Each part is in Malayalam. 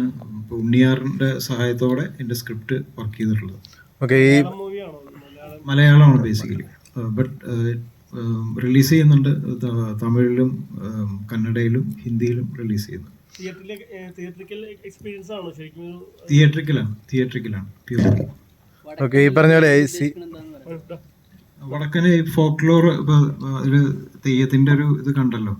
ആണ് ഉണ്ണിയാറിന്റെ ഉണ്ണിയാറിന്റെ സഹായത്തോടെ എന്റെ സ്ക്രിപ്റ്റ് വർക്ക് ചെയ്തിട്ടുള്ളത്. ഓക്കെ ഈ മൂവിയാണോ? മലയാളം മലയാളമാണ് ബേസിക്കലി ബട്ട് റിലീസ് ചെയ്യുന്നുണ്ട്. തമിഴിലും കന്നഡയിലും ഹിന്ദിയിലും റിലീസ് ചെയ്യുന്നു. തിയേറ്ററിലെ എക്സ്പീരിയൻസ് ആണോ? ശരിക്കും ഒരു തിയേറ്ററിക്കലാണ്. തിയേറ്ററിക്കലാണ്. പ്യൂർലി ഓക്കെ ഈ പറഞ്ഞ പോലെ വടക്കന് ഫോക്ലോർ ഒരു തെയ്യത്തിന്റെ ഒരു ഇത് കണ്ടല്ലോ.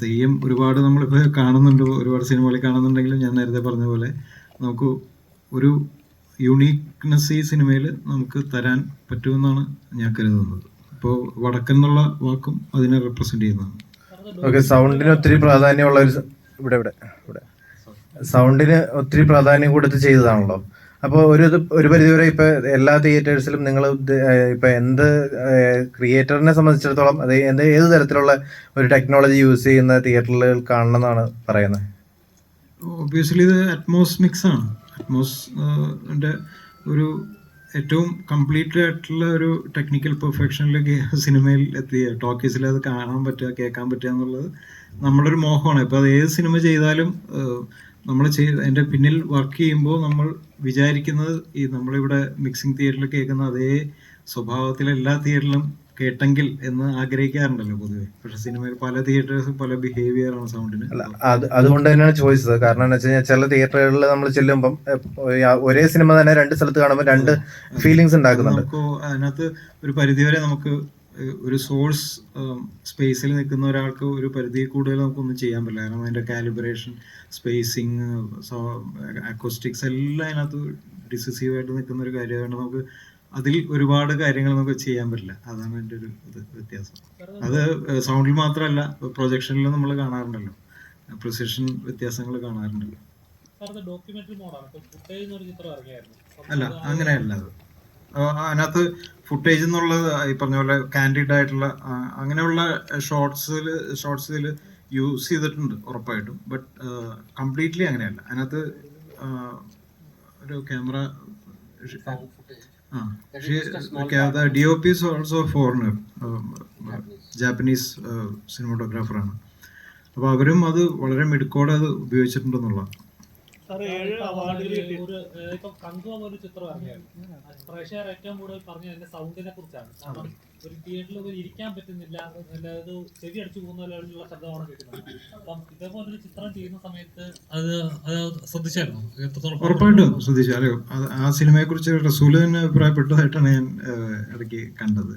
തെയ്യം ഒരുപാട് നമ്മളിപ്പോൾ കാണുന്നുണ്ട്. ഒരുപാട് സിനിമകളിൽ കാണുന്നുണ്ടെങ്കിലും ഞാൻ നേരത്തെ പറഞ്ഞ പോലെ നമുക്ക് ഒരു യുണീക്നെസ് ഈ സിനിമയിൽ നമുക്ക് തരാൻ പറ്റുമെന്നാണ് ഞാൻ കരുതുന്നത്. ഇപ്പോൾ വടക്കൻ എന്നുള്ള വാക്കും അതിനെ റെപ്രസെന്റ് ചെയ്യുന്നതാണ്. ഓക്കെ സൗണ്ടിന് ഒത്തിരി പ്രാധാന്യമുള്ള ഒരു ഇവിടെ ഇവിടെ ഇവിടെ. സൗണ്ടിന് ഒത്തിരി പ്രാധാന്യം കൊടുത്ത് ചെയ്തതാണല്ലോ. അപ്പോൾ ഒരു ഒരു പരിധിവരെ ഇപ്പൊ എല്ലാ തിയേറ്റേഴ്സിലും നിങ്ങൾ ഇപ്പൊ എന്ത് ക്രിയേറ്ററിനെ സംബന്ധിച്ചിടത്തോളം അത് എന്ത് ഏത് തരത്തിലുള്ള ഒരു ടെക്നോളജി യൂസ് ചെയ്യുന്ന തിയേറ്ററിൽ കാണണം എന്നാണ് പറയുന്നത്? ഒബ്വിയസ്ലി ഇത് അറ്റ്മോസ് മിക്സ് ആണ്. അറ്റ്മോസ് ഒരു ഏറ്റവും കംപ്ലീറ്റ് ആയിട്ടുള്ള ഒരു ടെക്നിക്കൽ പെർഫെക്ഷനിലേക്ക് സിനിമയിൽ എത്തിയ ടോക്കീസിൽ അത് കാണാൻ പറ്റുക കേൾക്കാൻ പറ്റുക എന്നുള്ളത് നമ്മുടെ ഒരു മോഹമാണ്. ഇപ്പോൾ അത് ഏത് സിനിമ ചെയ്താലും നമ്മൾ ചെയ് അതിന്റെ പിന്നിൽ വർക്ക് ചെയ്യുമ്പോൾ നമ്മൾ വിചാരിക്കുന്നത് ഈ നമ്മളിവിടെ മിക്സിംഗ് തിയേറ്ററിൽ കേൾക്കുന്ന അതേ സ്വഭാവത്തിൽ എല്ലാ തിയേറ്ററിലും കേട്ടെങ്കിൽ എന്ന് ആഗ്രഹിക്കാറുണ്ടല്ലോ പൊതുവെ. പക്ഷെ സിനിമയിൽ പല തിയേറ്റേഴ്സും പല ബിഹേവിയർ ആണ് സൗണ്ടിന് അതുകൊണ്ട് തന്നെയാണ് ചോയ്സ് കാരണം എന്ന് വെച്ച് കഴിഞ്ഞാൽ ചില തിയേറ്ററുകളിൽ നമ്മൾ ചെല്ലുമ്പം ഒരേ സിനിമ തന്നെ രണ്ട് സ്ഥലത്ത് കാണുമ്പോൾ രണ്ട് ഫീലിങ്സ് ഉണ്ടാക്കുന്നുണ്ട്. നമുക്ക് അതിനകത്ത് ഒരു പരിധിവരെ നമുക്ക് ഒരു സോഴ്സ് സ്പേസിൽ നിൽക്കുന്ന ഒരാൾക്ക് ഒരു പരിധി കൂടുതൽ നമുക്കൊന്നും ചെയ്യാൻ പറ്റില്ല. കാരണം അതിന്റെ കാലിബ്രേഷൻ സ്പേസിങ് അക്കോസ്റ്റിക്സ് എല്ലാം അതിനകത്ത് ഡിസിസീവായിട്ട് നിൽക്കുന്ന ഒരു കാര്യമാണ് നമുക്ക് അതിൽ ഒരുപാട് കാര്യങ്ങൾ നമുക്ക് ചെയ്യാൻ പറ്റില്ല. അതാണ് എന്റെ ഒരു ഇത് വ്യത്യാസം. അത് സൗണ്ടിൽ മാത്രമല്ല പ്രൊജക്ഷനിലും നമ്മൾ കാണാറുണ്ടല്ലോ. പ്രൊസിഷൻ വ്യത്യാസങ്ങൾ കാണാറുണ്ടല്ലോ. അല്ല അങ്ങനെയല്ല അത്. അതിനകത്ത് ഫുട്ടേജ് എന്നുള്ളത് ഈ പറഞ്ഞ പോലെ കാൻഡിഡ് ആയിട്ടുള്ള അങ്ങനെയുള്ള ഷോർട്സിൽ ഷോർട്സിൽ യൂസ് ചെയ്തിട്ടുണ്ട് ഉറപ്പായിട്ടും. ബട്ട് കംപ്ലീറ്റ്ലി അങ്ങനെയല്ല. അതിനകത്ത് ഒരു ക്യാമറ ആ D O P also foreigner Japanese സിനിമോട്ടോഗ്രാഫറാണ് അപ്പോൾ അവരും അത് വളരെ മിടുക്കോടെ അത് ഉപയോഗിച്ചിട്ടുണ്ടെന്നുള്ളതാണ്. സാർ ഏഴ് അവാർഡുകൾ ഒരു ഏഹ്, ഇപ്പൊ കങ്കു എന്നൊരു ചിത്രം ഇറങ്ങിയായിരുന്നു പ്രേക്ഷകർ ഏറ്റവും കൂടുതൽ പറഞ്ഞത് അതിന്റെ സൗണ്ടിനെ കുറിച്ചാണ്. കാരണം ഒരു തിയേറ്ററിൽ ഒരു ഇരിക്കാൻ പറ്റുന്നില്ല അതായത് ചെവി അടിച്ചു പോകുന്ന പോലെയുള്ള ശബ്ദമാണ് കേൾക്കുന്നത് അപ്പം ഇതേപോലൊരു ചിത്രം ചെയ്യുന്ന സമയത്ത് അത് അത് ശ്രദ്ധിച്ചായിരുന്നു? ഉറപ്പായിട്ടും ശ്രദ്ധിച്ചു. ആ സിനിമയെ കുറിച്ച് റസൂൽ തന്നെ അഭിപ്രായപ്പെട്ടതായിട്ടാണ് ഞാൻ ഇടയ്ക്ക് കണ്ടത്.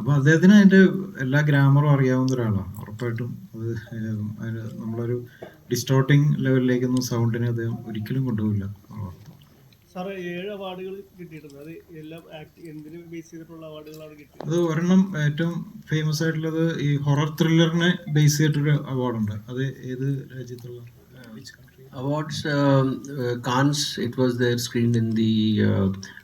അപ്പൊ അദ്ദേഹത്തിന് അതിന്റെ എല്ലാ ഗ്രാമറും അറിയാവുന്ന ഒരാളാണ് ഉറപ്പായിട്ടും അത് അതിന് നമ്മളൊരു ഡിസ്റ്റോർട്ടിങ് ലെവലിലേക്കൊന്നും സൗണ്ടിനെ അദ്ദേഹം ഒരിക്കലും കൊണ്ടുപോകില്ല. ഏഴ് അവാർഡുകൾ കിട്ടിയിട്ടുണ്ട്. അത് എല്ലാം ആക്ട് എന്തിന് ബേസ് ചെയ്തിട്ടുള്ള അവാർഡുകളാണ് കിട്ടിയത്? അത് ഒരെണ്ണം ഏറ്റവും ഫേമസ് ആയിട്ടുള്ളത് ഈ ഹൊറർ ത്രില്ലറിനെ ബേസ് ചെയ്തിട്ടൊരു അവാർഡുണ്ട് അത് ഏത് രാജ്യത്തുള്ള awards Cannes it was there screen in the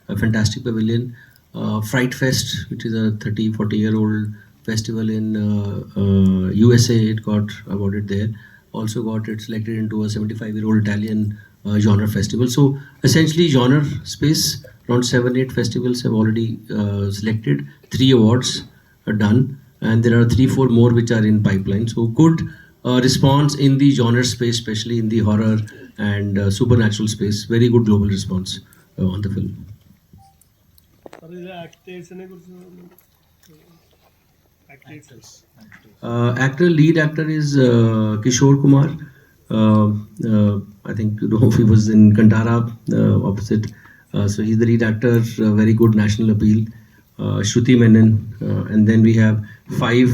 in the uh. Uh, Fright Fest, which is a 30, 40 year old festival in uh, uh, USA, it got awarded there. Also got it selected into a 75 year old Italian uh, genre festival. So essentially, genre space, around seven, eight festivals have already uh, selected. Three awards are done, and there are three, four more which are in pipeline. So good uh, response in the genre space, especially in the horror and uh, supernatural space. Very good global response uh, on the film. Uh, actor lead actor is uh, Kishore Kumar. Uh, I think he was in Kandara opposite. So he's the lead actor, very good national appeal. Uh, Shruti Menon, and then we have five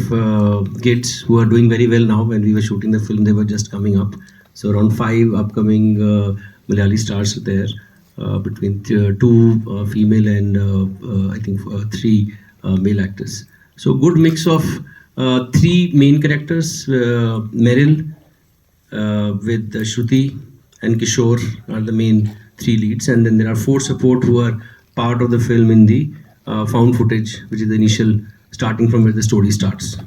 kids who are doing very well now. When we were shooting the film, they were just coming up. So around five upcoming Malayali stars there. Uh, between uh, two uh, female and I think three male actors. So good mix of three main characters, Meryl with Shruti and Kishore are the main three leads. And then there are four support who are part of the film in the uh, found footage which is the initial starting from where the story starts.